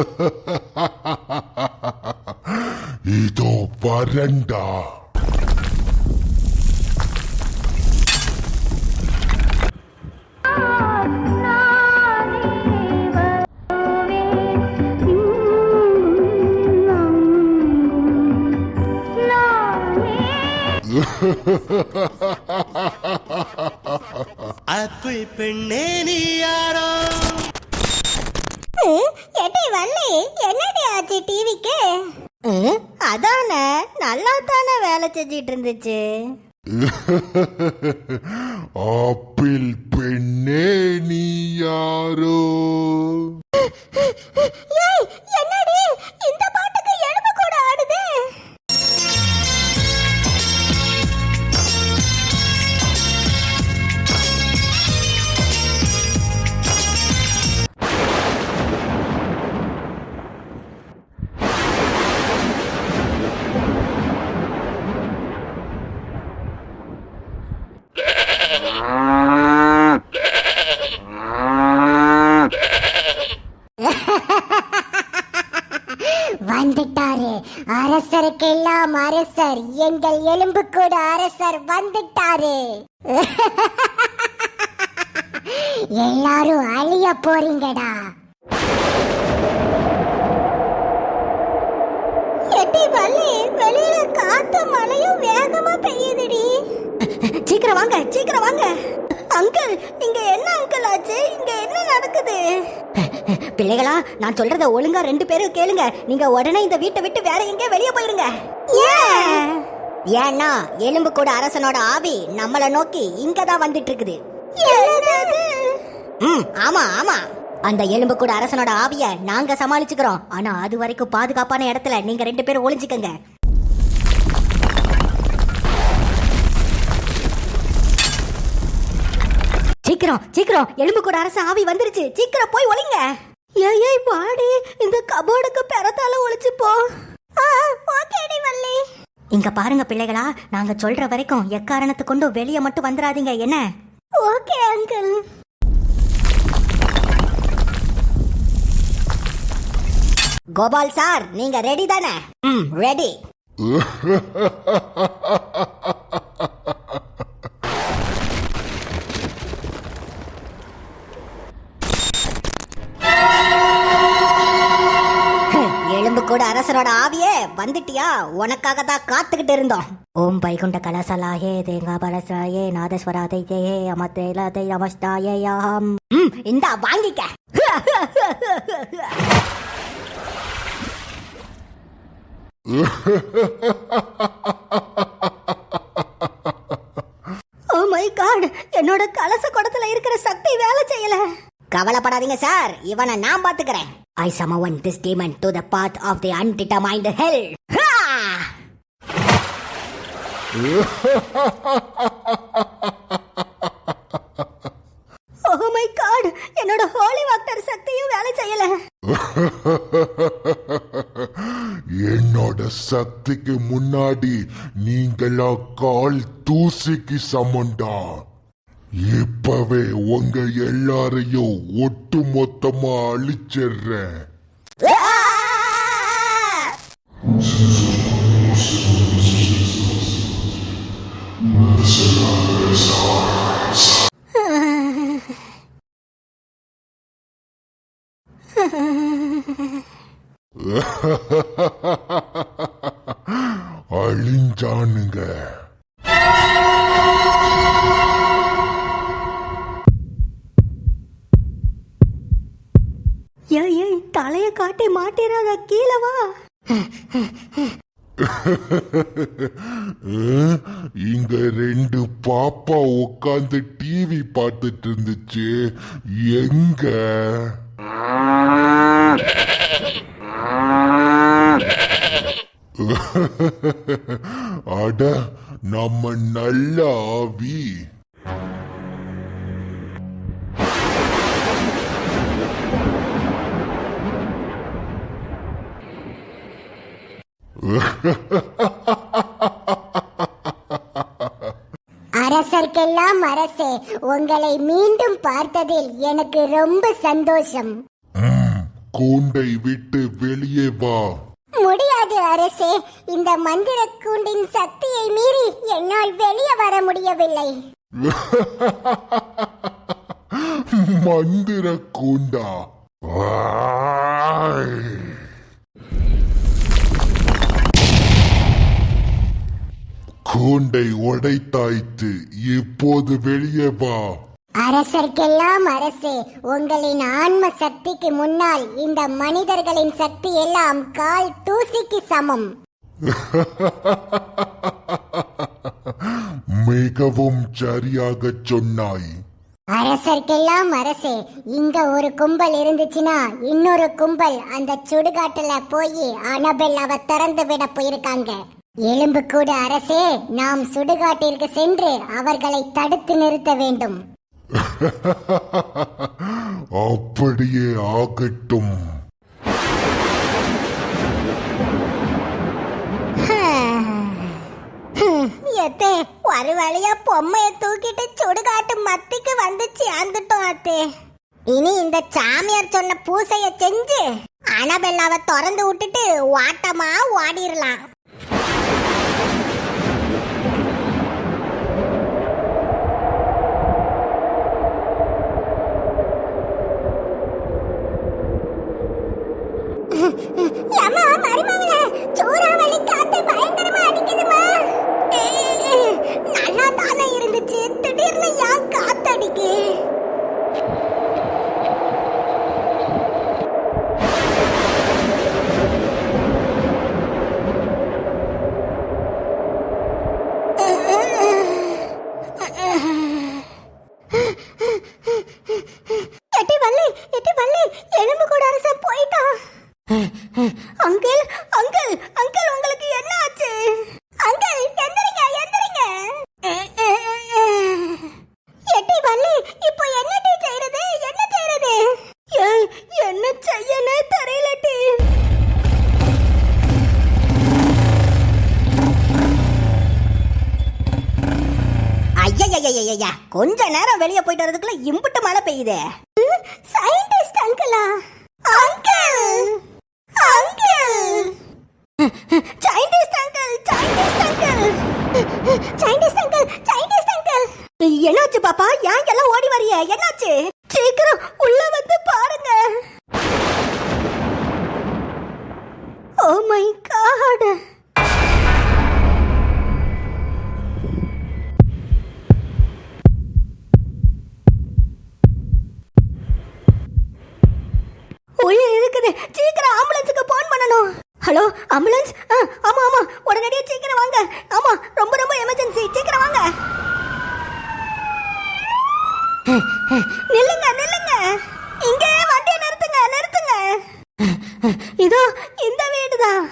இதோ வரண்டா அப்பு பெண்ணே நீ யாரோ? நல்லா தானே வேலை செஞ்சிட்டு இருந்துச்சு ஆப்பிள் பெண்ணே நீ யாரோ? ஏய் எங்கள் எலும்பு கூட அரசர் வந்துட்டாரு. எல்லாரும் அழிய போறீங்கடா. வெளியில காத்து மழையும் வேகமா பெய்யுதுடி. சீக்கிரம் வாங்க சீக்கிரம் வாங்க. அங்கிள் இங்க என்ன அங்கிள் ஆச்சு? இங்க என்ன நடக்குது? பிள்ளைகளா நான் சொல்றத ஒழுங்கா ரெண்டு பேரும் கேளுங்க. நீங்க உடனே இந்த வீட்டை விட்டு வேற எங்கே வெளியே போயிருங்க. ஏன்னா எலும்பு கூட அரசனோட ஆவி நம்மள நோக்கி இங்க தான் வந்துட்டு இருக்குது ம் ஆமா ஆமா. அந்த எலும்பு கூட அரசனோட ஆவிய நாங்க சமாளிச்சுக்கிறோம். ஆனா அது வரைக்கும் பாதுகாப்பான இடத்துல நீங்க ரெண்டு பேரும் ஒளிஞ்சுக்கங்க. சீக்கிரம் சீக்கிரம். எலும்பு கூட அரசு ஆவி வந்துருச்சு. சீக்கிரம் போய் ஒளிங்க. ஏய் ஏய் பாடி இந்த கபோர்டுக்கு பெறத்தால ஒளிச்சு போ. ஓகேடி வள்ளி இங்க பாருங்க பிள்ளைகளா நாங்க சொல்ற வரைக்கும் எக்காரணத்து கொண்டு வெளியே மட்டும் வந்துடாதீங்க என்ன? ஓகே அங்கிள் கோபால் சார் நீங்க ரெடி தானே? ம் ரெடி கூட அரசரோட ஆவியே வந்துட்டியா? உனக்காக தான் காத்துக்கிட்டு இருந்தோம். ஓம் வைகுண்ட கலசலாயே தேங்கா பலசாயே நாதஸ்வராதை தேயே அமத்தேலாதை நமஸ்தாயே யாம். ம் இந்தா வாங்கிக்க. ஓ மை காட் என்னோட கலச குடத்துல இருக்கிற சக்தி வேலை செய்யல. கவலைப்படாதீங்க சார் இவனை நான் பாத்துக்கிறேன். I summon this demon to the path of the undetermined hell oh my God என்னோட ஹோலி வாட்டர் சக்தியும் வேலை செய்யல. என்னோட சக்திக்கு முன்னாடி நீங்களா கால் தூசிக்கு சமண்டா இப்பவே உங்க எல்லாரையும் ஒட்டு மொத்தமா அழிச்சிடுறேன். அழிஞ்சானுங்க. மாட்டிராத கீழே வா. இங்க ரெண்டு பாப்பா உட்காந்து டிவி பார்த்துட்டு இருந்துச்சு எங்க? அட நம்ம நல்ல ஆவி அரசர்க்கெல்லாம் அரசே உங்களை மீண்டும் பார்த்ததில் எனக்கு ரொம்ப சந்தோஷம். கூண்டை விட்டு வெளியே வா. முடியாது அரசே இந்த மந்திர கூண்டின் சக்தியை மீறி என்னால் வெளியே வர முடியவில்லை. மந்திர கூண்டா? கூண்டை உடைத்தாய்த்து இப்போது வெளியே வா. அரசர்க்கெல்லாம் அரசே உங்களின் ஆன்ம சக்திக்கு முன்னால் இந்த மனிதர்களின் சக்தி எல்லாம் கால் தூசிக்கு சமம். மிகவும் சரியாகச் சொன்னாய். அரசர்க்கெல்லாம் அரசே இங்க ஒரு கும்பல் இருந்துச்சுன்னா இன்னொரு கும்பல் அந்த சுடுகாட்டுல போய் அனபெல்லாவை திறந்து விட போயிருக்காங்க. எலும்பு கூட அரசே நாம் சுடுகாட்டிற்கு சென்று அவர்களை தடுத்து நிறுத்த வேண்டும். அப்படியே ஆகட்டும். எத்தே ஒரு வழியா பொம்மைய தூக்கிட்டு சுடுகாட்டு மத்திக்கு வந்து சேர்ந்துட்டோம் அத்தே. இனி இந்த சாமியார் சொன்ன பூசைய செஞ்சு அனபெல்லாவை திறந்து விட்டுட்டு வாட்டமா ஓடிரலாம். நல்லா தானே இருந்துச்சு. திடீர்னு ஏன் காத்தடிக்கு? இது மழை பெய்யுதே scientist அங்கிளா uncle uncle scientist uncle scientist uncle scientist uncle scientist uncle என்னாச்சு பாப்பா ஏன் எல்லாம் ஓடி வரிய என்னாச்சு சீக்கிரம் ஆம்புலன்ஸுக்கு போன் பண்ணணும். ஹலோ ஆம்புலன்ஸ் ஆ, ஆமா ஆமா. உடனடியே சீக்கிரம் வாங்க. ஆமா ரொம்ப ரொம்ப எமர்ஜென்சி சீக்கிரம் வாங்க. நில்லுங்க நில்லுங்க. இங்கே வண்டியை நிறுத்துங்க நிறுத்துங்க. இதோ இந்த வீடு தான்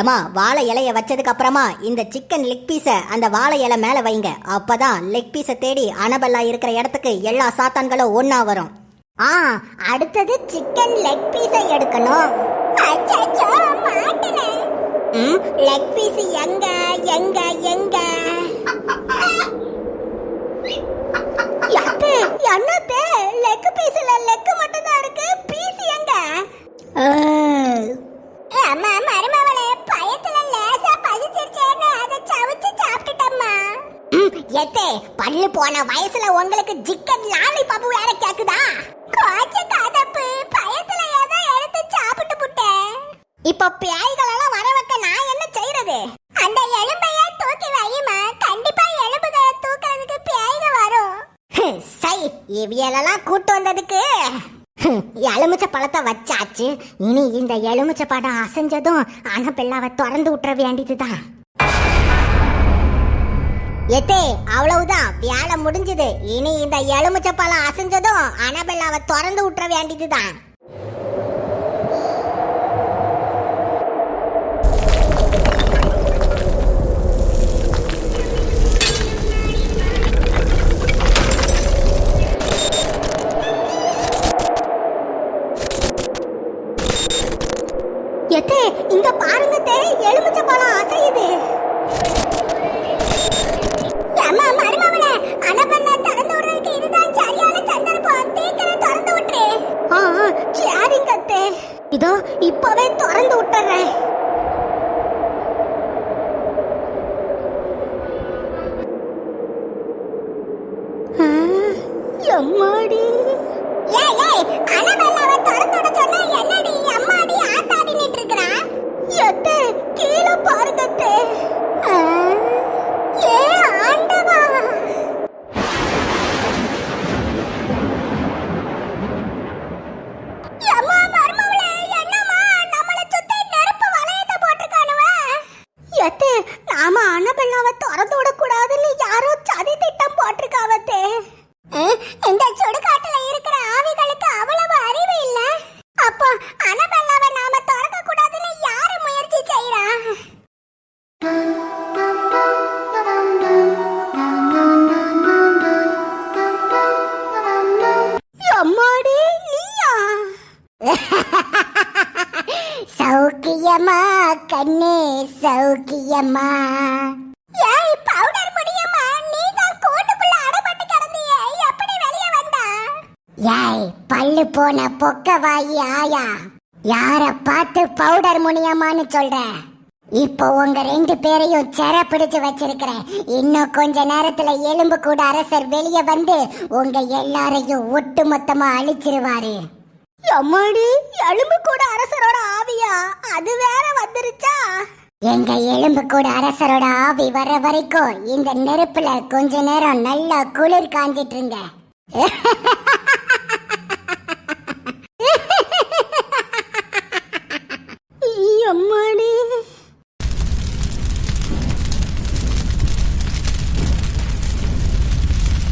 ஏமா வாழை இலைய வச்சதுக்கு அப்புறமா இந்த சிக்கன் லெக் பீஸ அந்த வாழை இலை மேல வைங்க. அப்பதான் லெக் பீஸை தேடி அனபல்லா இருக்கிற இடத்துக்கு எல்லா சாத்தான்களும் ஒன்னா வரும். ஆ அடுத்தது சிக்கன் லெக் பீஸை எடுக்கணும். லெக் பீஸ் எங்க எங்க எங்க? என்னத்தே? லெக் பீஸ்ல லெக் மட்டும் போன வயசுல உங்களுக்கு சிக்கன் லாலிபாப் வேற கேக்குதா? காய்ச்ச கதப்பு பயத்துல ஏதோ எடுத்து சாப்பிட்டு புட்டேன். இப்ப பியாய்களெல்லாம் வர வைக்க நான் என்ன செய்யறது அந்த எலும்பைய தூக்கி வையுமா? கண்டிப்பா எலும்புகளை தூக்குறதுக்கு பியாய்க வரும். சை இவியலெல்லாம் கூட்டு வந்ததுக்கு. எலுமிச்ச பழத்தை வச்சாச்சு. இனி இந்த எலுமிச்ச படம் அசைஞ்சதும் அணப்பிள்ளாவை திறந்து விட்டுற வேண்டியதுதான். எத்தே அவ்வளவுதான். வேலை முடிஞ்சது. இனி இந்த எலுமிச்சை பழம் அசைஞ்சதும் அனபெல்லாவை திறந்து விட்டுற வேண்டியதுதான். எத்தே இங்க பாருங்க தே எலுமிச்சை பழம் அசையுது. இதோ இப்பவே திறந்து விட்டுறேன். போன பொக்க வாயி ஆயா. யார பார்த்து பவுடர் முனியம்மான்னு சொல்ற? இப்போ உங்க ரெண்டு பேரையும் செர பிடிச்சு வச்சிருக்கிறேன். இன்னும் கொஞ்ச நேரத்துல எலும்பு கூட அரசர் வெளியே வந்து உங்க எல்லாரையும் ஒட்டு மொத்தமா அழிச்சிருவாரு. அம்மாடி எலும்பு கூட அரசரோட ஆவியா? அது வேற வந்துருச்சா? எங்க எலும்பு கூட அரசரோட ஆவி வர வரைக்கும் இந்த நெருப்புல கொஞ்ச நேரம் நல்லா குளிர் காஞ்சிட்டு இருங்க.